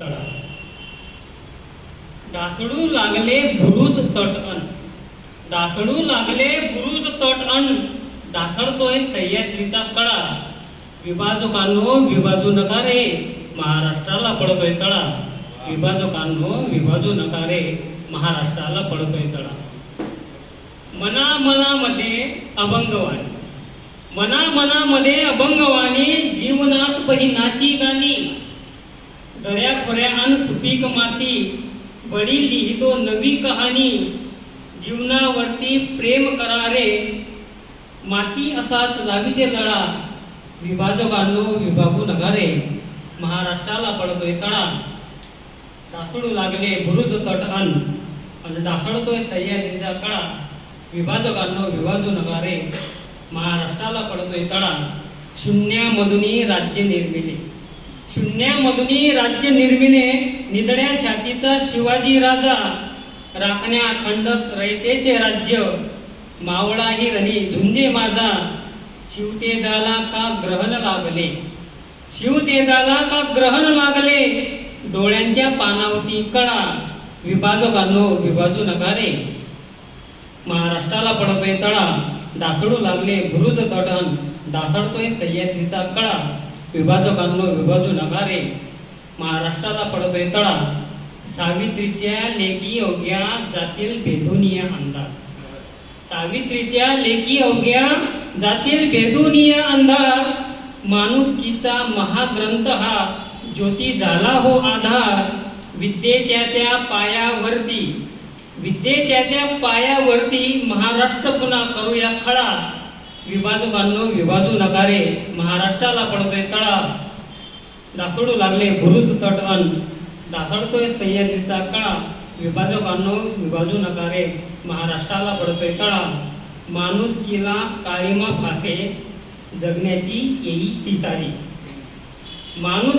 तळा. डासळू लागले भुरुज तट अन. डासळू लागले भुरुज तट अन. डासळतोय सह्याद्रीचा कडा विभाजकांनो विभाजू नका रे. महाराष्ट्राला पडतोय तळा. विभाजकांनो विभाजू नका रे. महाराष्ट्राला पडतोय तळा. मना मनामध्ये अभंगवाणी मना मनामध्ये अभंगवाणी दऱ्या खोऱ्या अन सुपीक माती बडी लिहितो नवी कहाणी. जीवनावरती प्रेम करारे माती असाच लाविते लढा विभाजकांनो विभागू नगारे महाराष्ट्राला पडतोय तडा. डासळू लागले बुरुज तट अन. आणि डासळतोय सह्याद्रीचा कळा. विभाजकांनो विभाजू नगारे महाराष्ट्राला पडतोय तडा. शून्यामधूनही राज्य निर्मिले. शून्यामधूनही राज्य निर्मिले निदड्या छातीचा शिवाजी राजा. राखण्या अखंड रयतेचे राज्य. मावळाही रणी झुंजे माझा. शिवते झाला का ग्रहण लागले? शिवते झाला का ग्रहण लागले? डोळ्यांच्या पानावती कळा विभाजकांनो विभाजू नका रे महाराष्ट्राला पडतोय तळा डासळू लागले बुरुज तटन डासळतोय सह्याद्रीचा कळा. विभाजकांनो विभाजू नका रे महाराष्ट्राला पडतोय तळा. सावित्रीच्या लेकी अवघ्या जातील भेदुनीय अंधार. सावित्रीच्या लेखी अवघ्या जातील भेदुनीय अंधार. माणुसकीचा महाग्रंथ हा ज्योती झाला हो आधार. विद्येच्या त्या पायावरती विद्येच्या त्या पायावरती महाराष्ट्र पुन्हा करूया खडा विभाजकांनो विभाजू नकारे महाराष्ट्राला पडतोय तळा दाखडू लागले बुरुज तटवन दाखडतोय सह्याद्रीचा कळा. विभाजकांनो विभाजू नकारे महाराष्ट्राला पडतोय तळा माणूस किला काळीमा फासे जगण्याची येई सितारी.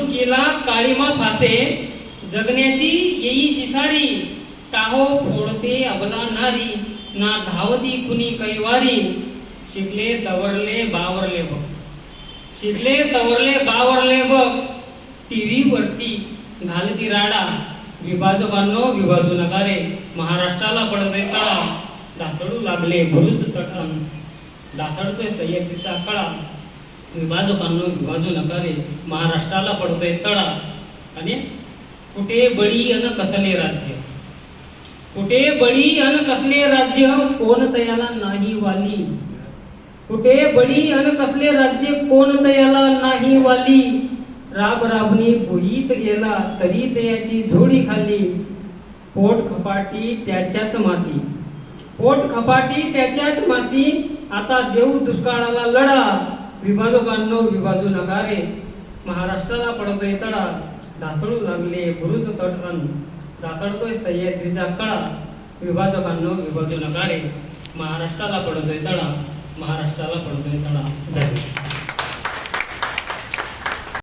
केला काळीमा फासे जगण्याची येई शितारी टाहो फोडते अबला नारी ना धावती कुणी कैवारी. शिकले तवरले बावरले बघ. शिकले तवरले बावरले बघ. टीव्ही वरती घालती राडा. विभाजकांनो विभाजू नका रे. महाराष्ट्राला पडतोय तळा. दाखडू लागले भरूच तटन दाखडतोय सह्याद्रीचा कळा. विभाजकांनो विभाजू नका रे. महाराष्ट्राला पडतोय तळा. आणि कुठे बळी अन कसले राज्य? कुठे बळी अन कसले राज्य? कोण तयाला नाही वाली? कुठे बळी अन कसले राज्य कोण तयाला नाही वाली? राब राबनी भुईत गेला तरी त्याची झोडी खाल्ली. पोट खपाटी त्याच्याच माती. पोट खपाटी त्याच्याच माती. आता देऊ दुष्काळाला लढा. विभाजकांनो विभाजू नका रे महाराष्ट्राला पडतोय तडा. ढासळू लागले बुरुज अन. ढासळतोय सह्याद्रीचा कळा. विभाजकांनो विभाजू नका रे महाराष्ट्राला पडतोय तडा. महाराष्ट्राला पडतोय तडा धन्यवाद.